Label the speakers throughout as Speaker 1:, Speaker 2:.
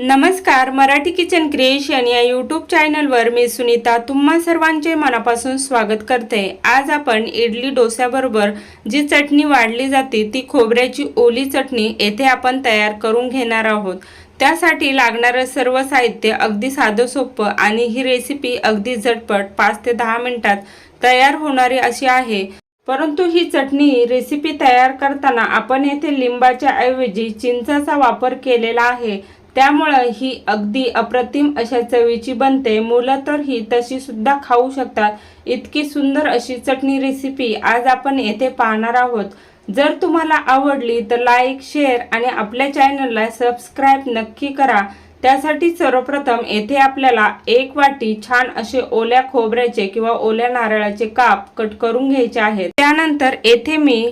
Speaker 1: नमस्कार Marathi kitchen creation या YouTube चॅनलवर मी सुनीता तुम्हा सर्वांचे मनापासून स्वागत करते. आज आपण इडली डोस्याबरोबर जी चटणी वाढली जाते ती खोबऱ्याची ओली चटणी येथे आपण तयार करून घेणार आहोत. त्यासाठी लागणारं सर्व साहित्य अगदी साधं सोपं आणि ही रेसिपी अगदी झटपट पाच ते दहा मिनटात तयार होणारी अशी आहे. परंतु ही चटणी रेसिपी तयार करताना आपण येथे लिंबाच्या ऐवजी चिंचाचा वापर केलेला आहे. त्यामुळं ही अगदी अप्रतिम अशा चवीची बनते. मुलं तर ही तशी सुद्धा खाऊ शकतात. इतकी सुंदर अशी चटणी रेसिपी आज आपण येथे पाहणार आहोत. जर तुम्हाला आवडली तर लाईक शेअर आणि आपल्या चॅनलला सबस्क्राईब नक्की करा. त्यासाठी सर्वप्रथम येथे आपल्याला एक वाटी छान असे ओल्या खोबऱ्याचे किंवा ओल्या नारळाचे काप कट करून घ्यायचे आहेत. त्यानंतर येथे मी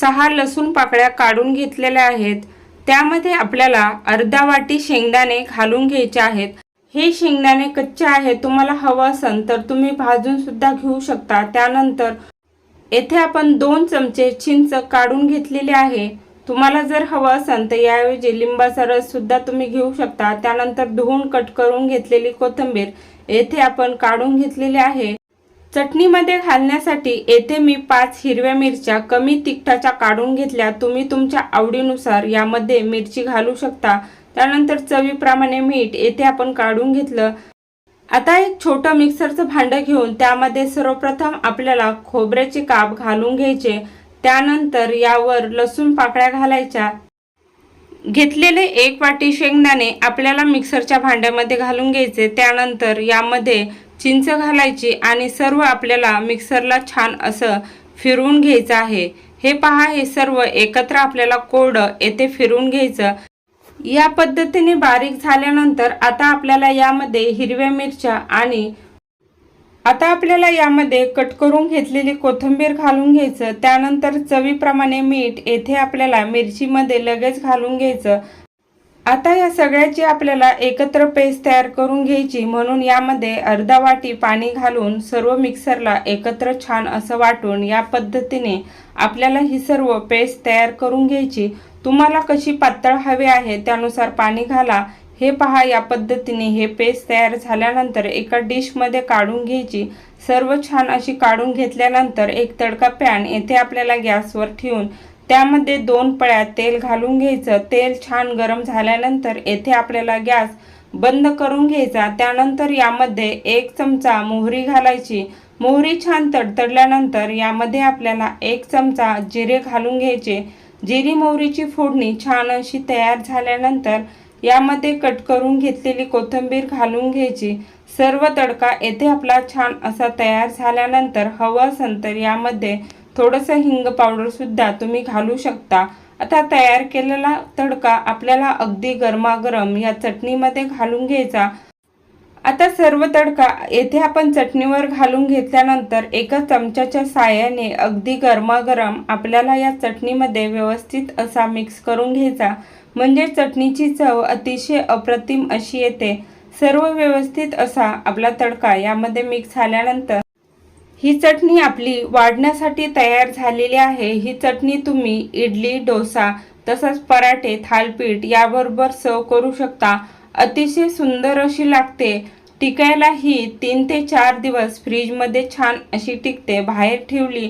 Speaker 1: सहा लसूण पाकळ्या काढून घेतलेल्या आहेत. त्यामध्ये आपल्याला अर्धा वाटी शेंगदाणे घालून घ्यायचे आहेत. हे शेंगदाणे कच्चे आहेत तुम्हाला हवं असेल तर तुम्ही भाजून सुद्धा घेऊ शकता. त्यानंतर येथे आपण दोन चमचे चिंच काढून घेतलेले आहे. तुम्हाला जर हवं असेल तर याऐवजी लिंबाचा रस सुद्धा तुम्ही घेऊ शकता. त्यानंतर धुवून कट करून घेतलेली कोथिंबीर येथे आपण काढून घेतलेली आहे. चटणीमध्ये घालण्यासाठी येथे मी पाच हिरव्या मिरच्या कमी तिखटाच्या काढून घेतल्या. तुम्ही तुमच्या आवडीनुसार यामध्ये मिरची घालू शकता. त्यानंतर चवीप्रमाणे मीठ येथे आपण काढून घेतलं. आता एक छोटं मिक्सरचं भांडं घेऊन त्यामध्ये सर्वप्रथम आपल्याला खोबऱ्याचे काप घालून घ्यायचे. त्यानंतर यावर लसूण पाकळ्या घालायच्या. घेतलेले एक वाटी शेंगदाणे आपल्याला मिक्सरच्या भांड्यामध्ये घालून घ्यायचे. त्यानंतर यामध्ये चिंच घालायची आणि सर्व आपल्याला मिक्सरला छान असं फिरवून घ्यायचं आहे. हे पहा हे सर्व एकत्र आपल्याला कोरडं येथे फिरवून घ्यायचं. या पद्धतीने बारीक झाल्यानंतर आता आपल्याला यामध्ये हिरव्या मिरच्या आणि आता आपल्याला यामध्ये कट करून घेतलेली कोथिंबीर घालून घ्यायचं. त्यानंतर चवीप्रमाणे मीठ येथे आपल्याला मिरचीमध्ये लगेच घालून घ्यायचं. आता या सगळ्याची आपल्याला एकत्र पेस्ट तयार करून घ्यायची म्हणून यामध्ये अर्धा वाटी पाणी घालून सर्व मिक्सरला एकत्र छान असं वाटून या पद्धतीने आपल्याला ही सर्व पेस्ट तयार करून घ्यायची. तुम्हाला कशी पातळ हवी आहे त्यानुसार पाणी घाला. हे पहा या पद्धतीने हे पेस्ट तयार झाल्यानंतर एका डिशमध्ये काढून घ्यायची. सर्व छान अशी काढून घेतल्यानंतर एक तडका पॅन येथे आपल्याला गॅसवर ठेवून त्यामध्ये दोन पळ्या तेल घालून घ्यायचं. तेल छान गरम झाल्यानंतर येथे आपल्याला गॅस बंद करून घ्यायचा. त्यानंतर यामध्ये एक चमचा मोहरी घालायची. मोहरी छान तडतडल्यानंतर यामध्ये आपल्याला एक चमचा जिरे घालून घ्यायचे. जिरी मोहरीची फोडणी छान अशी तयार झाल्यानंतर यामध्ये कट करून घेतलेली कोथिंबीर घालून घ्यायची. सर्व तडका येथे आपला छान असा तयार झाल्यानंतर हवं असेल तर यामध्ये थोडंसं हिंग पावडरसुद्धा तुम्ही घालू शकता. आता तयार केलेला तडका आपल्याला अगदी गरमागरम या चटणीमध्ये घालून घ्यायचा. आता सर्व तडका येथे आपण चटणीवर घालून घेतल्यानंतर एका चमच्याच्या साह्याने अगदी गरमागरम आपल्याला या चटणीमध्ये व्यवस्थित असा मिक्स करून घ्यायचा. म्हणजे चटणीची चव अतिशय अप्रतिम अशी येते. सर्व व्यवस्थित असा आपला तडका यामध्ये मिक्स झाल्यानंतर ही चटणी आपली वाढण्यासाठी तयार झालेली आहे. ही चटणी तुम्ही इडली डोसा तसंच पराठे थालपीठ याबरोबर सर्व करू शकता. अतिशय सुंदर अशी लागते. टिकायला ही तीन ते चार दिवस फ्रीजमध्ये छान अशी टिकते. बाहेर ठेवली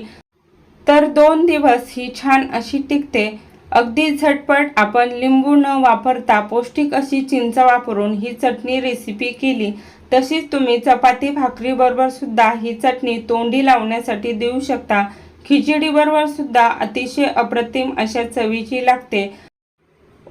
Speaker 1: तर दोन दिवस ही छान अशी टिकते. अगदी झटपट आपण लिंबू न वापरता पौष्टिक अशी चिंच वापरून ही चटणी रेसिपी केली. तशीच तुम्ही चपाती भाकरीबरोबर सुद्धा ही चटणी तोंडी लावण्यासाठी देऊ शकता. खिचडीबरोबर सुद्धा अतिशय अप्रतिम अशा चवीची लागते.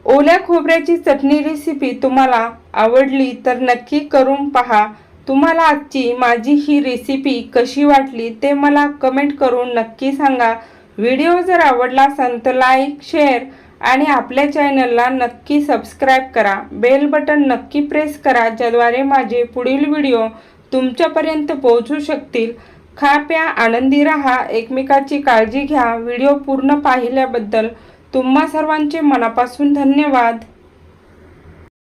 Speaker 1: ओल्या खोबऱ्याची चटणी रेसिपी तुम्हाला आवडली तर नक्की करून पहा. तुम्हाला आजची माझी ही रेसिपी कशी वाटली ते मला कमेंट करून नक्की सांगा. व्हिडिओ जर आवडला असेल तर लाईक शेअर आणि आपल्या चॅनलला नक्की सबस्क्राईब करा. बेल बटन नक्की प्रेस करा ज्याद्वारे माझे पुढील व्हिडिओ तुमच्यापर्यंत पोहोचू शकतील. खा प्या आनंदी राहा एकमेकाची काळजी घ्या. व्हिडिओ पूर्ण पाहिल्याबद्दल तुम्हा सर्वांचे मनापासून धन्यवाद.